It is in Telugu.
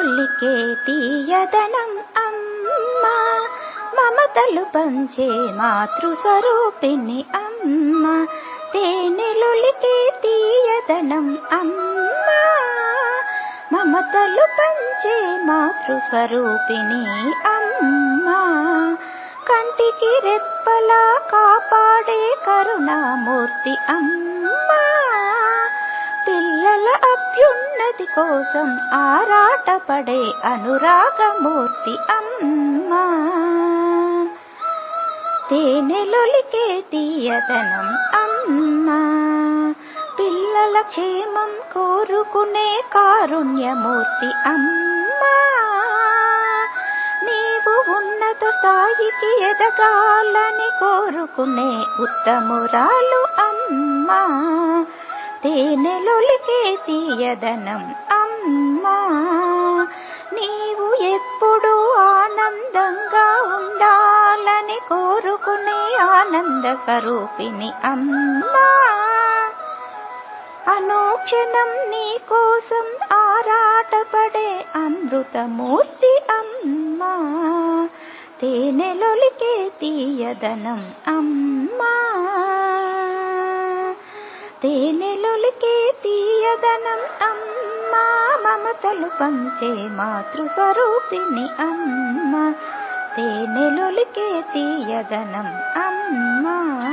తేనెలొల్లికే తీయదనం అమ్మ మమతలు పంచే మాతృస్వరూపిణి అమ్మ. తేనెలులికే తీయదనం అమ్మ మమతలు పంచే మాతృస్వరూపిణి అమ్మ. కంటికి రెప్పలా కాపాడే కరుణామూర్తి అమ్మ. శాంతి కోసం ఆరాటపడే అనురాగమూర్తి అమ్మ. తేనెలొలికే తీయదనం అమ్మ. పిల్లల క్షేమం కోరుకునే కారుణ్యమూర్తి అమ్మ. నీవు ఉన్నత స్థాయికి ఎదగాలని కోరుకునే ఉత్తమురాలు అమ్మా. తేనెలొలికే తీయదనం. అమ్మా నీవు ఎప్పుడు ఆనందంగా ఉండాలని కోరుకునే ఆనంద స్వరూపిణి అమ్మా. అనుక్షణం నీ కోసం ఆరాటపడే అమృతమూర్తి అమ్మా. తేనెలొలికే తీయదనం అమ్మా. తేనె అందుకే తీయదనం అమ్మా మమతలు పంచే మాతృస్వరూపిణి అమ్మ. తేనెలొలికే తీయదనం అమ్మా.